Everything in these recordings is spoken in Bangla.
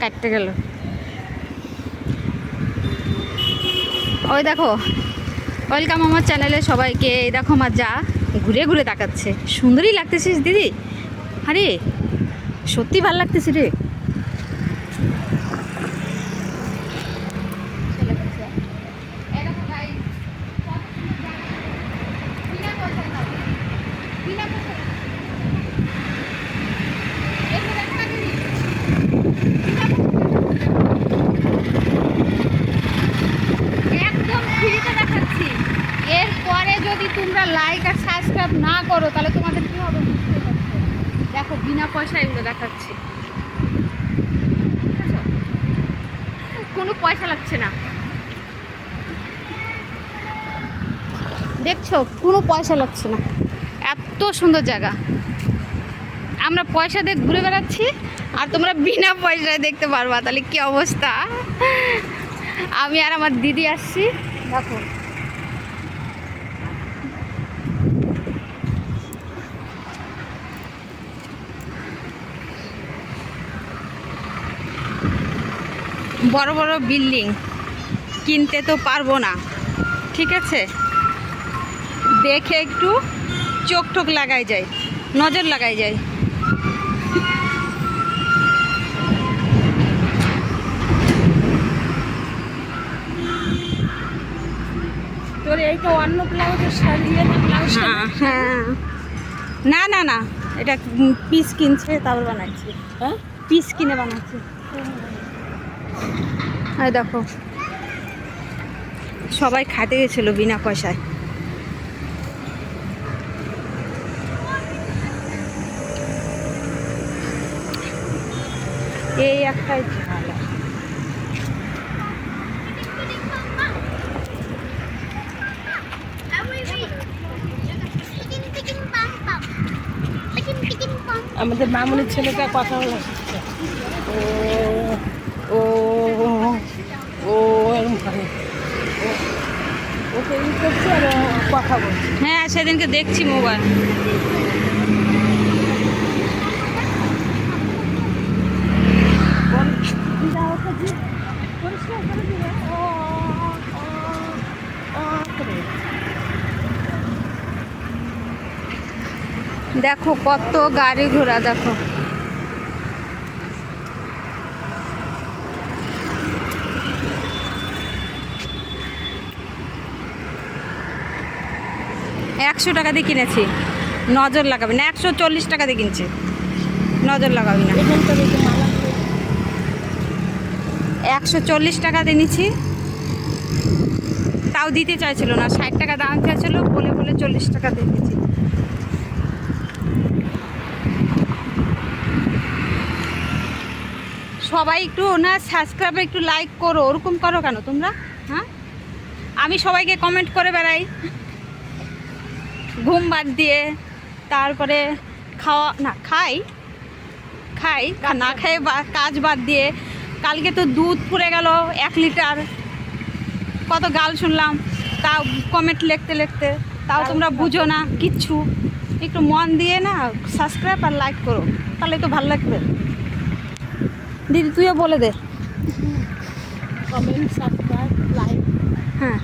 কাটতে গেল। ওই দেখো, ওয়েলকাম আমার চ্যানেলে সবাইকে। এই দেখো আমার যা, ঘুরে ঘুরে তাকাচ্ছে। সুন্দরই লাগতেছিস দিদি। আরে, সত্যি ভালো লাগতেছি রে। তোমরা লাইক আর সাবস্ক্রাইব না করো, তাহলে তোমাদের কি হবে? বুঝতে দেখো, বিনা পয়সা এগুলো দেখাচ্ছি। কোনো পয়সা লাগছে না। দেখছ, কোনো পয়সা লাগছে না। এত সুন্দর জায়গা। আমরা পয়সা দিয়ে ঘুরে বেড়াচ্ছি, আর তোমরা বিনা পয়সায় দেখতে পারবা, তাহলে কি অবস্থা? আমি আর আমার দিদি আসছি। দেখো। বড় বড় বিল্ডিং কিনতে তো পারব না ঠিক আছে? দেখে একটু চোখ টোক লাগাই যায় নজর লাগাই যায় তোর এইটা অন্য ব্লাউজের হ্যাঁ হ্যাঁ। না না না এটা পিস কিনছে তারপর বানাচ্ছে হ্যাঁ? পিস কিনে বানাচ্ছে আর দেখো। সবাই খাতে গেছিল বিনা পয়সায়। এই একটাই ঝামেলা আমাদের মামুনির ছেলেটা কথা বলা ও ও এরকম করে ও- করছে আর কথা বলছে। হ্যাঁ সেদিনকে দেখছি মোবাইল। দেখো কত গাড়ি ঘোড়া দেখো। একশো টাকা দিয়ে কিনেছি। নজর লাগাবি না একশো চল্লিশ টাকা দিয়ে কিনছি। নজর লাগাবি না। একশো চল্লিশ টাকা দিয়ে নিচ্ছি তাও দিতে চাইছিল না ষাট টাকা দাম চাইছিল বলে বলে চল্লিশ টাকা দিয়ে দিয়েছি সবাই একটু না সাবস্ক্রাইব একটু লাইক করো ওরকম করো কেন তোমরা? হ্যাঁ? আমি সবাইকে কমেন্ট করে বেড়াই। ঘুম বাদ দিয়ে তারপরে খাওয়া না খাই। খাই না খাই বা- কাজ বাদ দিয়ে। কালকে তো দুধ পুড়ে গেল এক লিটার। কত গাল শুনলাম তাও কমেন্ট লিখতে লিখতে। তাও তোমরা বুঝো না কিচ্ছু। একটু মন দিয়ে না সাবস্ক্রাইব আর লাইক করো। তাহলে তো ভালো লাগবে। দিদি তুইও বলে দে। কমেন্ট সাবস্ক্রাইব লাইক হ্যাঁ।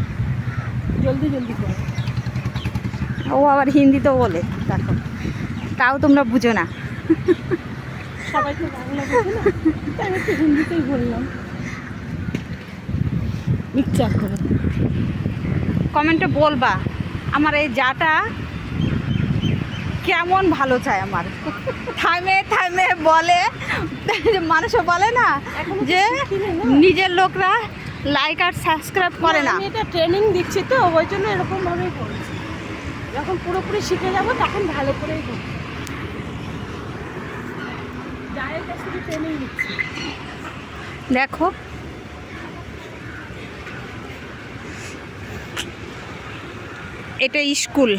জলদি জলদি করো। ও আবার হিন্দিতেও বলে দেখো। তাও তোমরা বুঝো না। সবাই তো বাংলা বোঝে না তাই আমি হিন্দিতেই বললাম। করে। কমেন্টে বলবা আমার এই যাটা কেমন ভালো চায় আমার। থামে থামে বলে মানুষও বলে না যে নিজের লোকরা লাইক আর সাবস্ক্রাইব করে না আমি এটা ট্রেনিং দিচ্ছি তো ওই জন্য এরকম ভাবেই বলছি। যখন পুরোপুরি শিখে যাব তখন ভালো করেই করব। দেখো। এটা স্কুল।